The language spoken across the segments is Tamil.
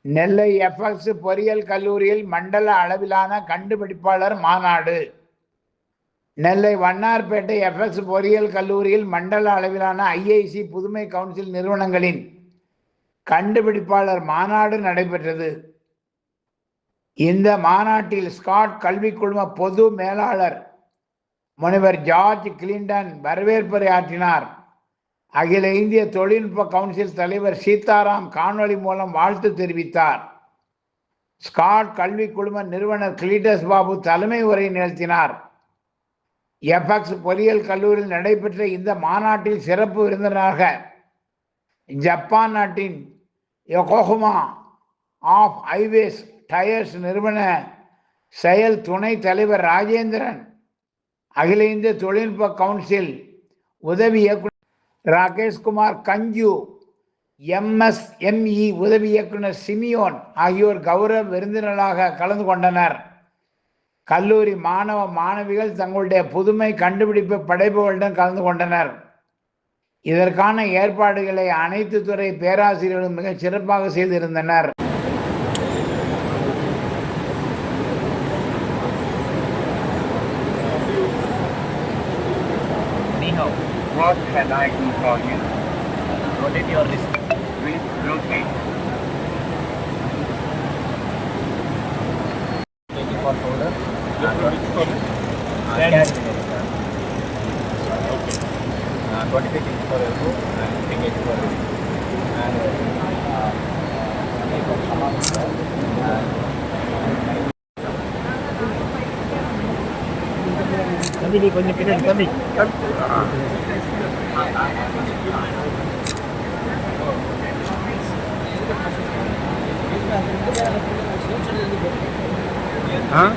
நெல்லை எஃப்எக்ஸ் பொறியியல் கல்லூரியில் மண்டல அளவிலான கண்டுபிடிப்பாளர் மாநாடு. நெல்லை வண்ணார்பேட்டை எஃப்எக்ஸ் பொறியியல் கல்லூரியில் மண்டல அளவிலான ஐஐசி புதுமை கவுன்சில் நிறுவனங்களின் கண்டுபிடிப்பாளர் மாநாடு நடைபெற்றது. இந்த மாநாட்டில் ஸ்காட் கல்விக் குழும பொது மேலாளர் முனைவர் ஜார்ஜ் கிளின்டன் வரவேற்புரை ஆற்றினார். அகில இந்திய தொழில்நுட்ப கவுன்சில் தலைவர் சீதாராம் காணொளி மூலம் வாழ்த்து தெரிவித்தார். ஸ்காட் கல்வி குழும நிறுவனர் கிளீட்டஸ் பாபு தலைமை உரை நிகழ்த்தினார். எஃப்எக்ஸ் பொறியியல் கல்லூரியில் நடைபெற்ற இந்த மாநாட்டில் சிறப்பு விருந்தினராக ஜப்பான் நாட்டின் யொகோஹுமா ஆஃப் ஹைவேஸ் டயர்ஸ் நிறுவன செயல் துணை தலைவர் ராஜேந்திரன் அகில இந்திய தொழில்நுட்ப கவுன்சில் உதவி இயக்குநர் ராகேஷ்குமார் கஞ்சு எம்எஸ்எம்இ உதவி இயக்குனர் சிமியோன் ஆகியோர் கௌரவ விருந்தினர்களாக கலந்து கொண்டனர். கல்லூரி மாணவ மாணவிகள் தங்களுடைய புதுமை கண்டுபிடிப்பு படைப்புகளுடன் கலந்து கொண்டனர். இதற்கான ஏற்பாடுகளை அனைத்து துறை பேராசிரியர்களும் மிகச் சிறப்பாக செய்திருந்தனர். What can I do for you? Rotate your wrist. Please rotate. Take it for shoulder. Left for hand. carry the leg, sir. Uh, 25 for elbow and 10 for wrist. And uh, Nanti dikonyekin di tadi. Kan. Hah?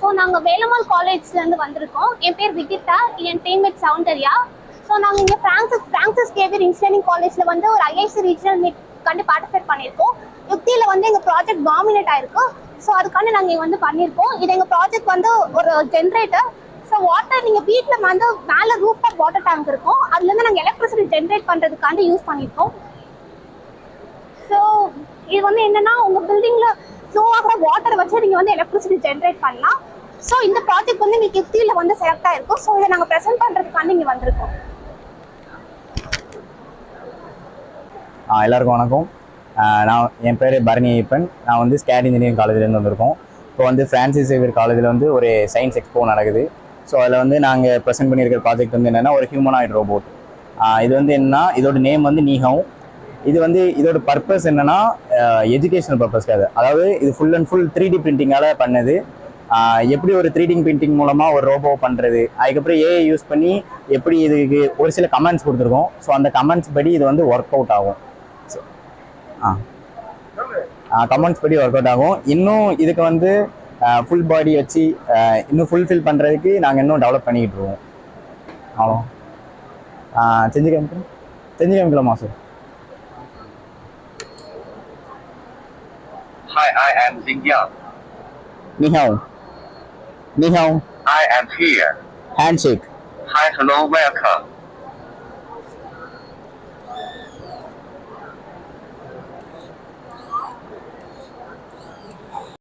So நாங்கள் வேலம்மாள் காலேஜ்லேருந்து வந்திருக்கோம். என் பேர் விகிதா என் டீம்மேட் சௌந்தர்யா. ஸோ நாங்கள் இங்கே ஃப்ரான்சிஸ் ஃப்ரான்சிஸ் கேவியர் இன்ஜினியரிங் காலேஜில் வந்து ஒரு ஐஐசி ரீஜனல் மீட் கண்டு பார்ட்டிசிபேட் பண்ணியிருக்கோம். யுக்தியில் வந்து எங்கள் ப்ராஜெக்ட் டாமினேட் ஆயிருக்கு. ஸோ அதுக்காண்டி நாங்கள் இங்கே வந்து பண்ணியிருக்கோம். இது எங்கள் ப்ராஜெக்ட் வந்து ஒரு ஜென்ரேட்டர் ஸோ வாட்டர் நீங்கள் வீட்டில் வந்து மேலே ரூஃப் ஆஃப் வாட்டர் டேங்க் இருக்கும் அதுலேருந்து நாங்கள் எலக்ட்ரிசிட்டி ஜென்ரேட் பண்ணுறதுக்காண்டி யூஸ் பண்ணியிருக்கோம். ஸோ இது வந்து என்னென்னா உங்கள் பில்டிங்கில் ஃப்ளோ ஆகிற வாட்டரை வச்சு நீங்க வந்து எலக்ட்ரிசிட்டி ஜென்ரேட் பண்ணலாம். ஸோ இந்த ப்ராஜெக்ட் வந்து உங்களுக்கு கிஃப்டியில் வந்து செலக்ட் ஆயிருக்கும். ஸோ இதை நாங்கள் ப்ரெசென்ட் பண்ணுறதுக்காண்டி இங்கே வந்திருக்கோம். எல்லாருக்கும் வணக்கம். நான் என் பேர் பரணி ஐப்பன் நான் வந்து ஸ்கேட் இன்ஜினியரிங் காலேஜ்லேருந்து வந்திருக்கோம். இப்போ வந்து ஃப்ரான்சிஸ் சேவியர் காலேஜில் வந்து ஒரு சயின்ஸ் எக்ஸ்போ நடக்குது. ஸோ அதில் வந்து நாங்கள் ப்ரெசென்ட் பண்ணியிருக்கிற ப்ராஜெக்ட் வந்து என்னென்னா ஒரு ஹியூமனாய்டு ரோபோட் இது வந்து என்னன்னா இதோட நேம் வந்து நீஹம் இது வந்து இதோட பர்பஸ் என்னன்னா எஜுகேஷனல் பர்பஸ்க்காக அதாவது இது full and full three D பிரிண்டிங்கால பண்ணது. எப்படி ஒரு த்ரீ டி பிரிண்டிங் மூலமாக ஒரு ரோபோ பண்ணுறது அதுக்கப்புறம் ஏஐ யூஸ் பண்ணி எப்படி இதுக்கு ஒரு சில கமெண்ட்ஸ் கொடுத்துருக்கோம். ஸோ அந்த கமெண்ட்ஸ் படி இது வந்து ஒர்க் அவுட் ஆகும். So, ஆ. கமெண்ட்ஸ் படி ஒர்க் அவுட் ஆகும். இன்னும் இதுக்கு வந்து ஃபுல் பாடி வச்சு இன்னும் ஃபுல்ஃபில் பண்ணுறதுக்கு நாங்கள் இன்னும் டெவலப் பண்ணிக்கிட்டு இருக்கோம். ஆமாம் செஞ்சு காமிக்கிறோம் செஞ்சு காமிக்கலாமா sir am Xinjiang. Ni hao. Ni hao. I am here. Handshake. Hi, hello, welcome.